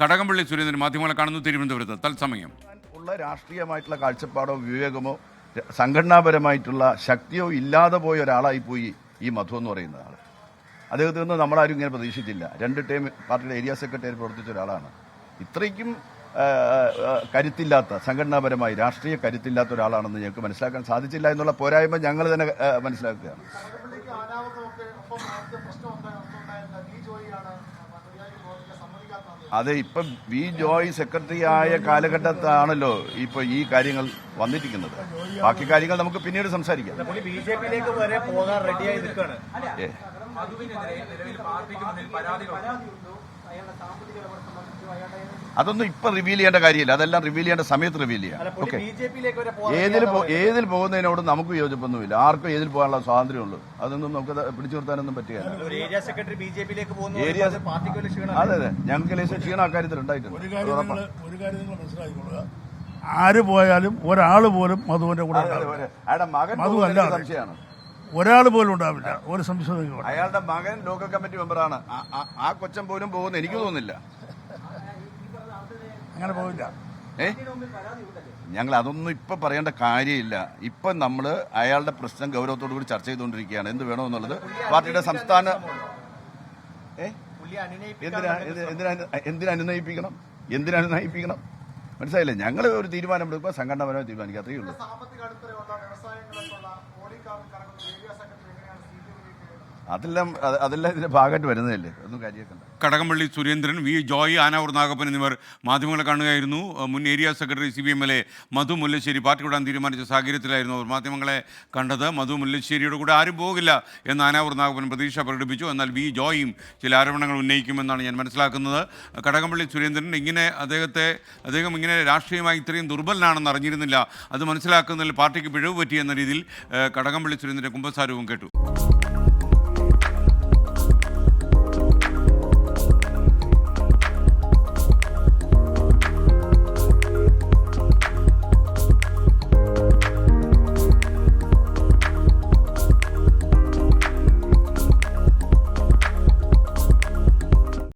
കടകംപള്ളി സുരേന്ദ്രൻ മാധ്യമങ്ങളെ കാണുന്നു തിരുവനന്തപുരത്ത്. തത്സമയം. ഉള്ള രാഷ്ട്രീയമായിട്ടുള്ള കാഴ്ചപ്പാടോ വിവേകമോ സംഘടനാപരമായിട്ടുള്ള ശക്തിയോ ഇല്ലാതെ പോയ ഒരാളായി പോയി ഈ മധു എന്ന് പറയുന്ന ആൾ അദ്ദേഹത്തിൽ നിന്ന് നമ്മളാരും ഇങ്ങനെ പ്രതീക്ഷിച്ചില്ല രണ്ട് ടൈം പാർട്ടിയുടെ ഏരിയ സെക്രട്ടറി പ്രവർത്തിച്ച ഒരാളാണ്. ഇത്രയ്ക്കും കരുത്തില്ലാത്ത സംഘടനാപരമായി രാഷ്ട്രീയ കരുത്തില്ലാത്ത ഒരാളാണെന്ന് ഞങ്ങൾക്ക് മനസ്സിലാക്കാൻ സാധിച്ചില്ല എന്നുള്ള പോരായ്മ ഞങ്ങൾ തന്നെ മനസ്സിലാക്കുകയാണ്. അത് ഇപ്പം വി ജോയ് സെക്രട്ടറി ആയ കാലഘട്ടത്താണല്ലോ ഇപ്പൊ ഈ കാര്യങ്ങൾ വന്നിരിക്കുന്നത്. ബാക്കി കാര്യങ്ങൾ നമുക്ക് പിന്നീട് സംസാരിക്കാം. വരെ പോകാൻ റെഡിയായി നിൽക്കുകയാണ്. അതൊന്നും ഇപ്പൊ റിവീൽ ചെയ്യേണ്ട കാര്യമില്ല. അതെല്ലാം റിവീൽ ചെയ്യേണ്ട സമയത്ത് റിവീൽ ചെയ്യാം. ഓക്കെ ഏതിൽ ഏതിൽ പോകുന്നതിനോട് നമുക്ക് യോജിപ്പൊന്നുമില്ല. ആർക്കും ഏതിൽ പോകാനുള്ള സ്വാതന്ത്ര്യമുള്ളൂ അതൊന്നും നമുക്ക് പിടിച്ചു നിർത്താനൊന്നും പറ്റുകയില്ല. ഒരു area secretary B J area അത് അതെ അതെ. ഞങ്ങൾക്ക് ലേശം ക്ഷീണം അക്കാര്യത്തിൽ ഉണ്ടായിട്ടുണ്ട്. ഒരു കാര്യം ഒരു കാര്യം നിങ്ങൾ മനസ്സിലാക്കിക്കൊള്ളുക. ആര് പോയാലും ഒരാൾ പോലും മധുവിന്റെ കൂടെ മധു അല്ല സംശയമാണ്. ഒരാൾ പോലും ഉണ്ടാവില്ല. ഒരു സംശയം അയാളുടെ മകൻ ലോക്കൽ കമ്മിറ്റി മെമ്പറാണ്. ആ- കൊച്ചൻ പോലും പോകുന്ന. എനിക്ക് തോന്നുന്നില്ല. അങ്ങനെ പോവില്ല. ഏ? ഞങ്ങൾ അതൊന്നും ഇപ്പൊ പറയേണ്ട കാര്യമില്ല. ഇപ്പൊ നമ്മൾ അയാളുടെ പ്രശ്നം ഗൗരവത്തോടു കൂടി ചർച്ച ചെയ്തുകൊണ്ടിരിക്കുകയാണ്. എന്ത് വേണമെന്നുള്ളത് പാർട്ടിയുടെ സംസ്ഥാന എന്തിനനുനയിപ്പിക്കണം എന്തിനനുനയിപ്പിക്കണം എന്തിനാ അനുനയിപ്പിക്കണം? മനസ്സിലായില്ലേ? ഞങ്ങൾ ഒരു തീരുമാനം എടുക്കുമ്പോൾ സംഘടനാപരമായി തീരുമാനിക്കാത്തേ ഉള്ളൂ. അതെല്ലാം അത് അതെല്ലാം ഇതിന്റെ ഭാഗമായിട്ട് വരുന്നതല്ലേ? ഒന്നും കാര്യമാക്കണ്ട. കടകംപള്ളി സുരേന്ദ്രൻ വി ജോയ് ആനാവൂർ നാഗപ്പൻ എന്നിവർ മാധ്യമങ്ങളെ കാണുകയായിരുന്നു. മുൻ area secretary C B M L A Madhu Mullassery party വിടാൻ തീരുമാനിച്ച സാഹചര്യത്തിലായിരുന്നു അവർ മാധ്യമങ്ങളെ കണ്ടത്. മധു മുല്ലശ്ശേരിയുടെ കൂടെ ആരും പോകില്ല എന്ന് ആനാവൂർ നാഗപ്പൻ പ്രതീക്ഷ പ്രകടിപ്പിച്ചു. എന്നാൽ വി ജോയും ചില ആരോപണങ്ങൾ ഉന്നയിക്കുമെന്നാണ് ഞാൻ മനസ്സിലാക്കുന്നത്. കടകംപള്ളി സുരേന്ദ്രൻ ഇങ്ങനെ അദ്ദേഹത്തെ അദ്ദേഹം ഇങ്ങനെ രാഷ്ട്രീയമായി ഇത്രയും ദുർബലനാണെന്ന് അറിഞ്ഞിരുന്നില്ല. അത് മനസ്സിലാക്കുന്നതിൽ പാർട്ടിക്ക് പിഴവ് പറ്റിയെന്ന രീതിയിൽ കടകംപള്ളി സുരേന്ദ്രന്റെ കുമ്പസാരവും കേട്ടു.